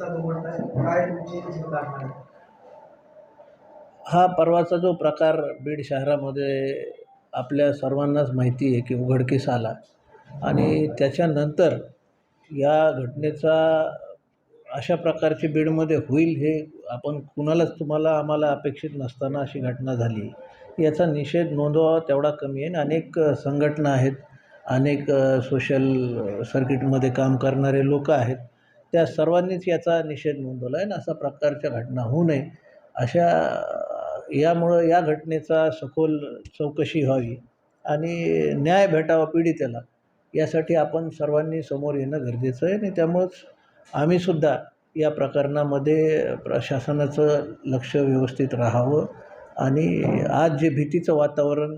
काय तुमची चिंता आहे? हा परवाचा जो प्रकार बीड शहरामध्ये आपल्या सर्वांनाच माहिती आहे की उघडकीस आला. आणि त्याच्यानंतर या घटनेचा अशा प्रकारची बीडमध्ये होईल हे आपण कुणालाच तुम्हाला आम्हाला अपेक्षित नसताना अशी घटना झाली. याचा निषेध नोंदवावा तेवढा कमी आहे. आणि अनेक संघटना आहेत अनेक सोशल सर्किटमध्ये काम करणारे लोक आहेत. त्या सर्वांनीच याचा निषेध नोंदवला आहे आणि अशा प्रकारच्या घटना होऊ नये. अशा यामुळं या घटनेचा सखोल चौकशी व्हावी आणि न्याय भेटावा पीडितेला. यासाठी आपण सर्वांनी समोर येणं गरजेचं आहे आणि त्यामुळंच आम्हीसुद्धा या प्रकरणामध्ये प्रशासनाचं लक्ष व्यवस्थित राहावं आणि आज जे भीतीचं वातावरण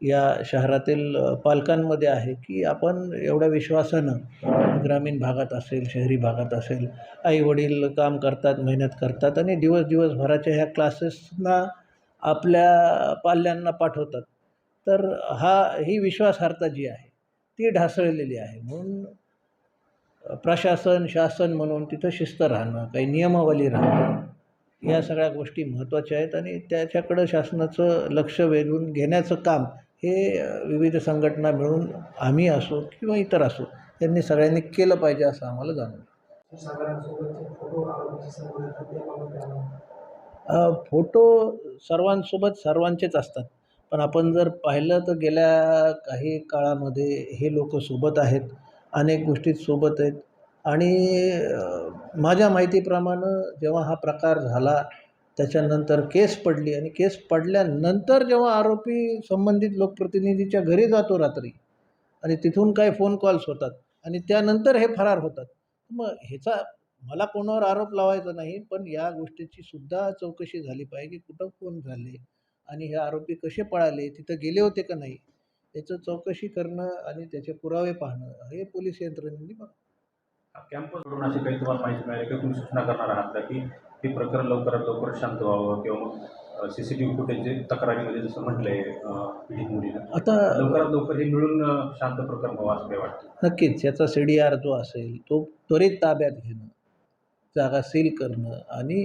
या शहरातील पालकांमध्ये आहे की आपण एवढ्या विश्वासानं ग्रामीण भागात असेल शहरी भागात असेल आई वडील काम करतात मेहनत करतात आणि दिवस दिवसभराच्या ह्या क्लासेसना आपल्या पाल्यांना पाठवतात. तर हा ही विश्वासार्हता जी आहे ती ढासळलेली आहे. म्हणून प्रशासन शासन म्हणून तिथं शिस्त राहणं काही नियमावली राहणं या सगळ्या गोष्टी महत्त्वाच्या आहेत आणि त्याच्याकडं शासनाचं लक्ष वेधून घेण्याचं काम हे विविध संघटना मिळून आम्ही असो किंवा इतर असो यांनी सगळ्यांनी केलं पाहिजे असं आम्हाला जाणवलं. फोटो सर्वांसोबत सर्वांचेच असतात. पण आपण जर पाहिलं तर गेल्या काही काळामध्ये हे लोक सोबत आहेत अनेक गोष्टीत सोबत आहेत. आणि माझ्या माहितीप्रमाणे जेव्हा हा प्रकार झाला त्याच्यानंतर केस पडली आणि केस पडल्यानंतर जेव्हा आरोपी संबंधित लोकप्रतिनिधीच्या घरी जातो रात्री आणि तिथून काय फोन कॉल्स होतात आणि त्यानंतर हे फरार होतात मग ह्याचा मला कोणावर आरोप लावायचा नाही पण या गोष्टीची सुद्धा चौकशी झाली पाहिजे की कुठं फोन झाले आणि हे आरोपी कसे पळाले तिथं गेले होते का नाही याचं चौकशी करणं आणि त्याचे पुरावे पाहणं हे पोलीस यंत्रणेने बघ. कॅम्पस सोडून अशी काही तुम्हाला माहिती मिळाली किंवा तुम्ही सूचना करणार आहात का की हे प्रकरण लवकरात लवकर शांत व्हावं किंवा मग C C T V footage तक्रारीमध्ये जसं म्हटलं आहे पीडित मुलीनं आता लवकरात लवकर हे मिळून शांत प्रकरण व्हावं असं वाटतं? नक्कीच. याचा सी डी आर जो असेल तो त्वरित ताब्यात घेणं जागा सील करणं आणि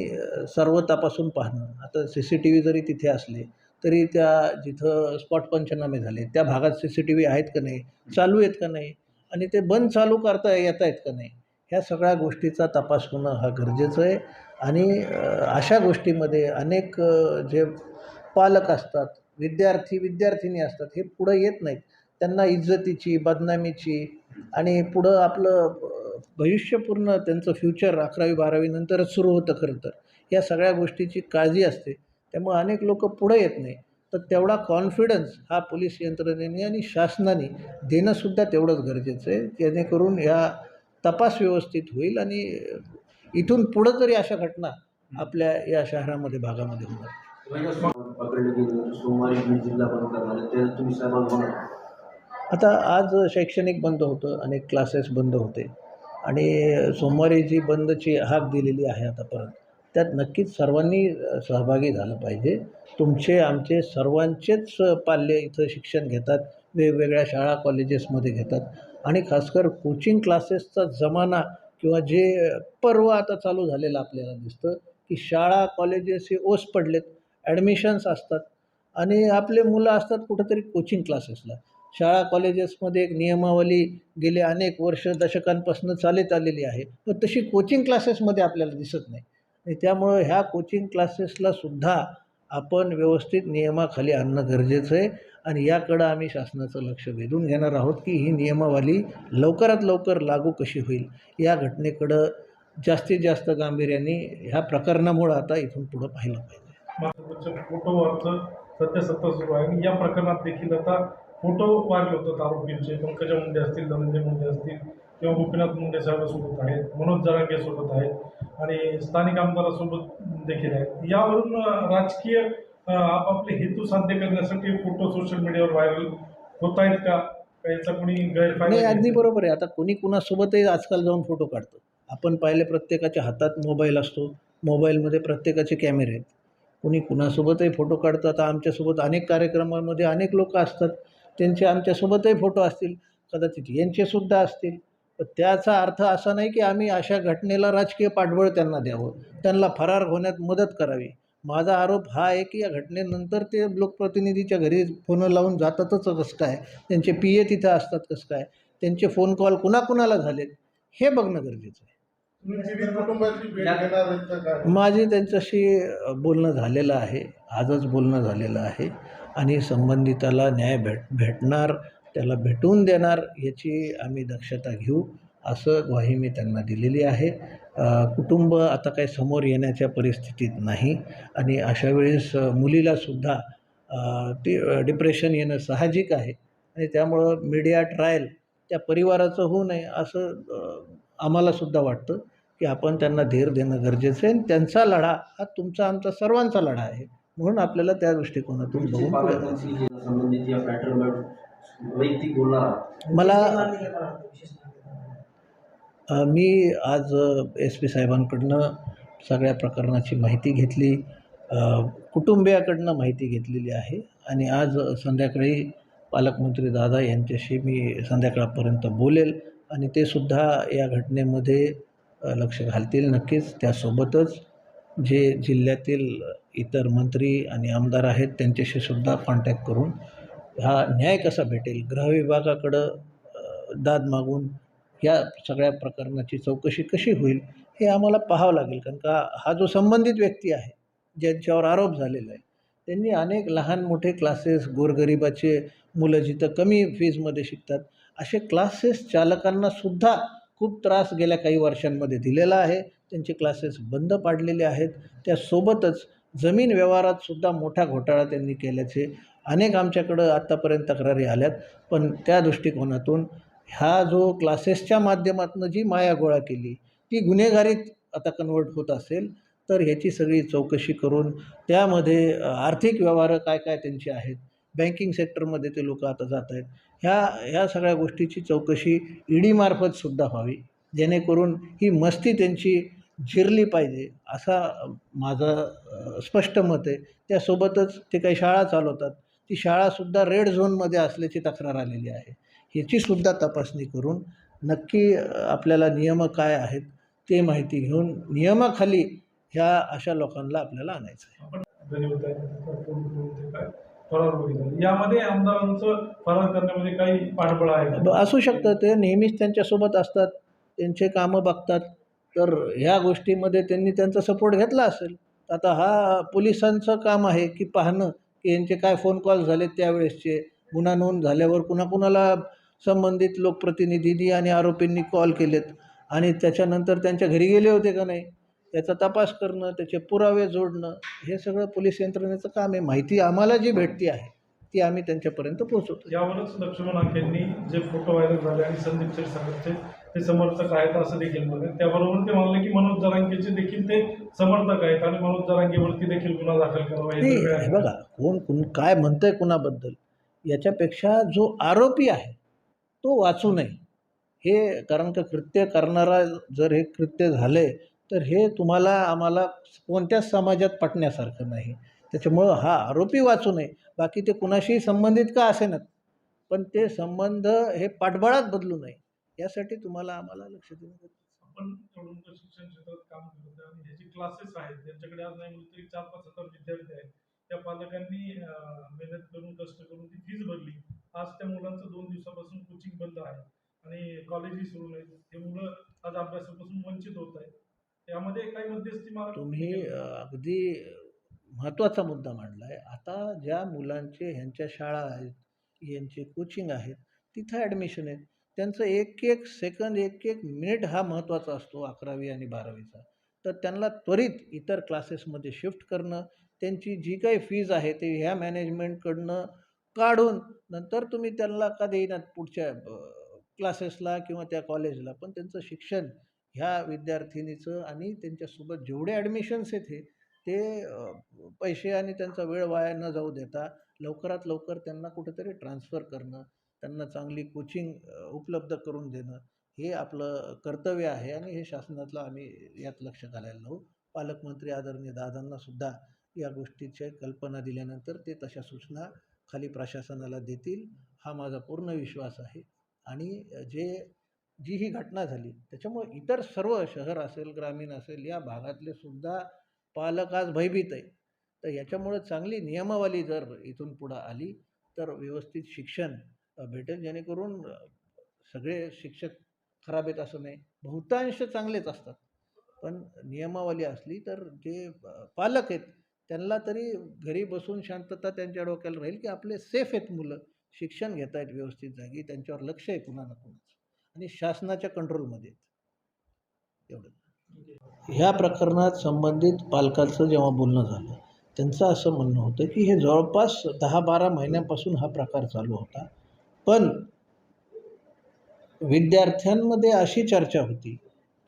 सर्व तपासून पाहणं. आता सी सी टी व्ही जरी तिथे असले तरी त्या जिथं स्पॉट पंचनामे झाले त्या भागात सी सी टी व्ही आहेत का नाही चालू आहेत का नाही आणि ते बंद चालू करता येत आहेत का नाही ह्या सगळ्या गोष्टीचा तपास होणं हा गरजेचं आहे. आणि अशा गोष्टीमध्ये अनेक जे पालक असतात विद्यार्थी विद्यार्थिनी असतात हे पुढं येत नाहीत. त्यांना इज्जतीची बदनामीची आणि पुढं आपलं भविष्य भविष्यपूर्ण त्यांचं फ्युचर अकरावी बारावीनंतरच सुरू होतं खरं तर. या सगळ्या गोष्टीची काळजी असते. त्यामुळे अनेक लोक पुढं येत नाही. तर तेवढा कॉन्फिडन्स हा पोलीस यंत्रणेने आणि शासनाने देणंसुद्धा तेवढंच गरजेचं आहे. जेणेकरून ह्या तपास व्यवस्थित होईल आणि इथून पुढं तरी अशा घटना आपल्या या शहरामध्ये भागामध्ये होणार आता आज शैक्षणिक बंद होतं अनेक क्लासेस बंद होते. आणि सोमवारी जी बंदची हाक दिलेली आहे आता परत त्यात नक्कीच सर्वांनी सहभागी झालं पाहिजे. तुमचे आमचे सर्वांचेच पाल्य इथं शिक्षण घेतात वेगवेगळ्या शाळा कॉलेजेसमध्ये घेतात. आणि खासकर कोचिंग क्लासेसचा जमाना किंवा जे पर्व आता चालू झालेलं आपल्याला दिसतं की शाळा कॉलेजेस हे ओस पडलेत ॲडमिशन्स असतात आणि आपले मुलं असतात कुठंतरी कोचिंग क्लासेसला शाळा कॉलेजेसमध्ये एक नियमावली गेले अनेक वर्ष दशकांपासून चालत आलेली आहे पण तशी कोचिंग क्लासेसमध्ये आपल्याला दिसत नाही. आणि त्यामुळं ह्या कोचिंग क्लासेसला सुद्धा आपण व्यवस्थित नियमाखाली आणणं गरजेचं आहे. आणि याकडं आम्ही शासनाचं लक्ष वेधून घेणार आहोत की ही नियमावली लवकरात लवकर लागू कशी होईल? या घटनेकडं जास्तीत जास्त गांभीर्याने ह्या प्रकरणामुळं आता इथून पुढं पाहिलं पाहिजे. माझ्याकडच्या फोटोवरचं सध्या सुरू आहे. आणि या प्रकरणात देखील आता फोटो वाढले होतात आरोपींचे. पंकजा मुंडे असतील धनंजय मुंडे असतील किंवा गोपीनाथ मुंडे साहेबासोबत आहेत मनोज जरांगे सोबत आहेत आणि स्थानिक आमदारासोबत देखील आहेत. यावरून राजकीय आपापले हेतू साध्य करण्यासाठी फोटो सोशल मीडियावर व्हायरल होत आहेत का? याचा कोणी नाही गैरफायदा अगदी घेतोय? बरोबर आहे. आता कोणी कुणासोबतही आजकाल जाऊन फोटो काढतो. आपण पाहिले प्रत्येकाच्या हातात मोबाईल असतो. मोबाईलमध्ये प्रत्येकाचे कॅमेरे आहेत. कोणी कुणासोबतही फोटो काढतं. आता आमच्यासोबत अनेक कार्यक्रमांमध्ये अनेक लोक असतात. त्यांचे आमच्यासोबतही फोटो असतील. कदाचित यांचेसुद्धा असतील. पण त्याचा अर्थ असा नाही की आम्ही अशा घटनेला राजकीय पाठबळ त्यांना द्यावं. त्यांना फरार होण्यात मदत करावी. माझा आरोप हा आहे की या घटनेनंतर ते लोकप्रतिनिधीच्या घरी फोन लावून जातातच कसं काय? त्यांचे पी ए तिथं असतात कसं काय? त्यांचे फोन कॉल कुणाकुणाला झालेत? हे बघणं गरजेचं आहे. माझे त्यांच्याशी बोलणं झालेलं आहे. आजच बोलणं झालेलं आहे. आणि संबंधिताला न्याय भेट भेटणार त्याला भेटून देणार याची आम्ही दक्षता घेऊ. असं ग्वाही मी त्यांना दिलेली आहे. कुटुंब आता काही समोर येण्याच्या परिस्थितीत नाही आणि अशा वेळेस मुलीलासुद्धा ती डिप्रेशन येणं साहजिक आहे आणि त्यामुळं मीडिया ट्रायल त्या परिवाराचं होऊ नये असं आम्हालासुद्धा वाटतं की आपण त्यांना धीर देणं गरजेचं आहे. आणि त्यांचा लढा हा तुमचा आमचा सर्वांचा लढा आहे म्हणून आपल्याला त्या दृष्टिकोनातून बघून वैयक्तिक मला मी आज एस पी साहेबांकडनं सगळ्या प्रकरणाची माहिती घेतली. कुटुंबियाकडनं माहिती घेतलेली आहे. आणि आज संध्याकाळी पालकमंत्री दादा यांच्याशी मी संध्याकाळपर्यंत बोलेल. आणि ते सुद्धा या घटनेमध्ये लक्ष घालतील नक्कीच. त्यासोबतच जे जिल्ह्यातील इतर मंत्री आणि आमदार आहेत त्यांच्याशी सुद्धा कॉन्टॅक्ट करून हा न्याय कसा भेटेल? गृहविभागाकडं दाद मागून या सगळ्या प्रकरणाची चौकशी कशी होईल हे आम्हाला पाहावं लागेल. कारण का हा जो संबंधित व्यक्ती आहे ज्यांच्यावर आरोप झालेला आहे त्यांनी अनेक लहान मोठे क्लासेस गोरगरिबाचे मुलं जिथं कमी फीजमध्ये शिकतात असे क्लासेस चालकांना सुद्धा खूप त्रास गेल्या काही वर्षांमध्ये दिलेला आहे. त्यांचे क्लासेस बंद पाडलेले आहेत. त्यासोबतच जमीन व्यवहारात सुद्धा मोठा घोटाळा त्यांनी केल्याचे अनेक आमच्याकडं आत्तापर्यंत तक्रारी आल्यात. पण त्या दृष्टिकोनातून ह्या जो क्लासेसच्या माध्यमातून जी माया गोळा केली ती गुन्हेगारीत आता कन्वर्ट होत असेल तर ह्याची सगळी चौकशी करून त्यामध्ये आर्थिक व्यवहार काय काय त्यांचे आहेत बँकिंग सेक्टरमध्ये ते लोक आता जात आहेत ह्या ह्या सगळ्या गोष्टीची चौकशी ईडीमार्फत सुद्धा व्हावी जेणेकरून ही मस्ती त्यांची जिरली पाहिजे असा माझं स्पष्ट मत आहे. त्यासोबतच ते काही शाळा चालवतात ती शाळासुद्धा रेड झोनमध्ये असल्याची तक्रार आलेली आहे. ह्याचीसुद्धा तपासणी करून नक्की आपल्याला नियम काय आहेत ते माहिती घेऊन नियमाखाली ह्या अशा लोकांना आपल्याला आणायचं आहे. यामध्ये आमदारांचं फरार करण्यामध्ये काही पाठबळ आहे असू शकतं. ते नेहमीच त्यांच्यासोबत असतात. त्यांचे कामं बघतात. तर ह्या गोष्टीमध्ये त्यांनी त्यांचा सपोर्ट घेतला असेल आता हा पोलिसांचं काम आहे की पाहणं की यांचे काय फोन कॉल झालेत त्यावेळेसचे गुन्हा नोंद झाल्यावर कुणाकुणाला संबंधित लोकप्रतिनिधींनी आणि आरोपींनी कॉल केलेत. आणि त्याच्यानंतर त्यांच्या घरी गेले होते का नाही त्याचा तपास करणं त्याचे पुरावे जोडणं हे सगळं पोलीस यंत्रणेचं काम आहे. माहिती आम्हाला जी भेटती आहे ती आम्ही त्यांच्यापर्यंत पोहोचवतो. यावरच लक्ष्मण आखेंनी जे फोटो व्हायरल झाले आणि संदीप क्षीरसागरचे ते समर्थक आहेत असं देखील म्हणाले त्याबरोबर ते म्हणाले की मनोज जरांगेचे देखील ते समर्थक आहेत आणि मनोज जरांगेवरती देखील गुन्हा दाखल करावा. बघा कोण कोण काय म्हणतंय कुणाबद्दल याच्यापेक्षा जो आरोपी आहे तो वाचू नये. हे कारण का कृत्य करणारा जर हे कृत्य झाले तर हे तुम्हाला आम्हाला कोणत्याच समाजात पटण्यासारखं नाही. त्याच्यामुळं हा आरोपी वाचू नये. बाकी ते कुणाशीही संबंधित का असेनात पण ते संबंध हे पाठबळात बदलू नये. यासाठी तुम्हाला आम्हाला लक्ष देणं आपण तरुण शिक्षण क्षेत्रात काम करत आहे आणि ह्याचे क्लासेस आहेत ज्यांच्याकडे आज नाही तरी चार पाच हजार विद्यार्थी आहेत त्या पालकांनी मेहनत करून कष्ट करून ती फीज भरली. आज त्या मुलांचं दोन दिवसापासून कोचिंग बंद आहे. आणि कॉलेजही सुरू नाही. हे मुलं आज अभ्यासापासून वंचित होत आहे त्यामध्ये काही मध्यस्थी मला तुम्ही अगदी महत्त्वाचा मुद्दा मांडला आहे आता ज्या मुलांचे ह्यांच्या शाळा आहेत यांचे कोचिंग आहेत तिथं ॲडमिशन आहेत. त्यांचं एक एक सेकंद एक एक मिनिट हा महत्त्वाचा असतो अकरावी आणि बारावीचा. तर त्यांना त्वरित इतर क्लासेसमध्ये शिफ्ट करणं त्यांची जी काही फीज आहे ते ह्या मॅनेजमेंटकडनं काढून नंतर तुम्ही त्यांना का देईनात पुढच्या क्लासेसला किंवा त्या कॉलेजला पण त्यांचं शिक्षण ह्या विद्यार्थिनीचं आणि त्यांच्यासोबत जेवढे ॲडमिशन्स आहेत हे ते पैसे आणि त्यांचा वेळ वाया न जाऊ देता लवकरात लवकर त्यांना कुठेतरी ट्रान्सफर करणं त्यांना चांगली कोचिंग उपलब्ध करून देणं हे आपलं कर्तव्य आहे आणि हे शासनातलं आम्ही यात लक्ष घालायला लावू. पालकमंत्री आदरणीय दादांना सुद्धा या गोष्टीच्या कल्पना दिल्यानंतर ते तशा सूचना खाली प्रशासनाला देतील हा माझा पूर्ण विश्वास आहे. आणि जे जी ही घटना झाली त्याच्यामुळे इतर सर्व शहर असेल ग्रामीण असेल या भागातले सुद्धा पालक आज भयभीत आहे तर याच्यामुळे चांगली नियमावली जर इथून पुढं आली तर व्यवस्थित शिक्षण भेटेल जेणेकरून सगळे शिक्षक खराब आहेत असं नाही बहुतांश चांगलेच असतात. पण नियमावली असली तर जे पालक आहेत त्यांना तरी घरी बसून शांतता त्यांच्या डोक्याला राहील की आपले सेफ आहेत मुलं. शिक्षण घेत आहेत व्यवस्थित जागी त्यांच्यावर लक्ष आहे कुणाला कुणाचं. आणि शासनाच्या कंट्रोलमध्ये आहेत. एवढं ह्या प्रकरणात संबंधित पालकांचं जेव्हा बोलणं झालं त्यांचं असं म्हणणं होतं की हे जवळपास दहा बारा महिन्यापासून हा प्रकार चालू होता. पण विद्यार्थ्यांमध्ये अशी चर्चा होती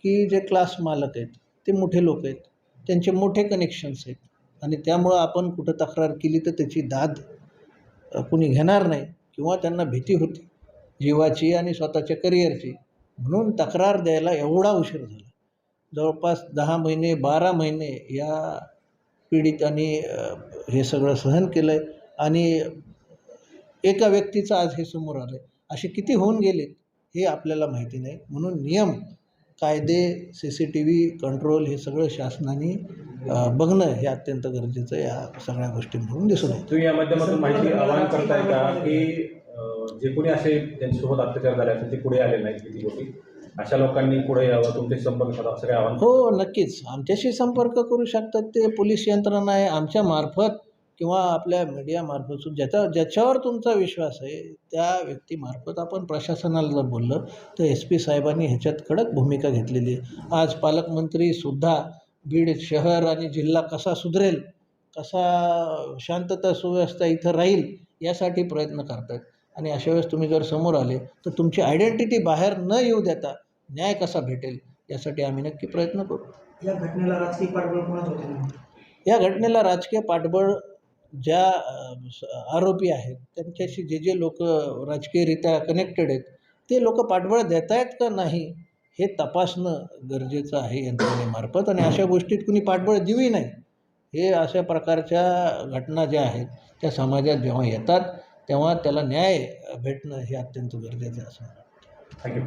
की जे क्लास मालक आहेत ते मोठे लोक आहेत त्यांचे मोठे कनेक्शन्स आहेत. आणि त्यामुळं आपण कुठं तक्रार केली तर त्याची दाद कुणी घेणार नाही किंवा त्यांना भीती होती जीवाची आणि स्वतःच्या करिअरची. म्हणून तक्रार द्यायला एवढा उशीर झाला. जवळपास दहा महिने बारा महिने या पीडितांनी हे सगळं सहन केलं आहे आणि एका व्यक्तीचं आज हे समोर आलं आहे असे किती होऊन गेले हे आपल्याला माहिती नाही. म्हणून नियम कायदे C C T V control हे सगळं शासनाने बघणं हे अत्यंत गरजेचं आहे या सगळ्या गोष्टी म्हणून दिसून येतं. तुम्ही या माध्यमातून माहिती आवाहन करताय का की जे कोणी असे त्यांच्यासोबत अत्याचार झाले असेल ते पुढे आले नाहीत किती गोष्टी? अशा लोकांनी पुढे यावं तुमचे संपर्क साधा काही आव्हान हो नक्कीच. आमच्याशी संपर्क करू शकतात ते पोलीस यंत्रणा आहे. आमच्या मार्फत किंवा आपल्या मीडियामार्फत सुद्धा ज्याचा ज्याच्यावर तुमचा विश्वास आहे त्या व्यक्तीमार्फत आपण प्रशासनाला जर बोललं तर एस पी साहेबांनी ह्याच्यात कडक भूमिका घेतलेली आहे. आज पालकमंत्रीसुद्धा बीड शहर आणि जिल्हा कसा सुधरेल कसा शांतता सुव्यवस्था इथं राहील यासाठी प्रयत्न करतात आणि अशा वेळेस तुम्ही जर समोर आले तर तुमची आयडेंटिटी बाहेर न येऊ देता न्याय कसा भेटेल यासाठी आम्ही नक्की प्रयत्न करू. या घटनेला राजकीय पाठबळ कोणाच होते? या घटनेला राजकीय पाठबळ ज्या आरोपी आहेत त्यांच्याशी जे जे लोक राजकीयरित्या कनेक्टेड आहेत ते लोक पाठबळ देत आहेत का नाही हे तपासणं गरजेचं आहे यंत्रणेमार्फत. आणि अशा गोष्टीत कुणी पाठबळ देऊही नाही. हे अशा प्रकारच्या घटना ज्या आहेत त्या समाजात जेव्हा येतात तेव्हा त्याला न्याय भेटणं हे अत्यंत गरजेचं असं थँक्यू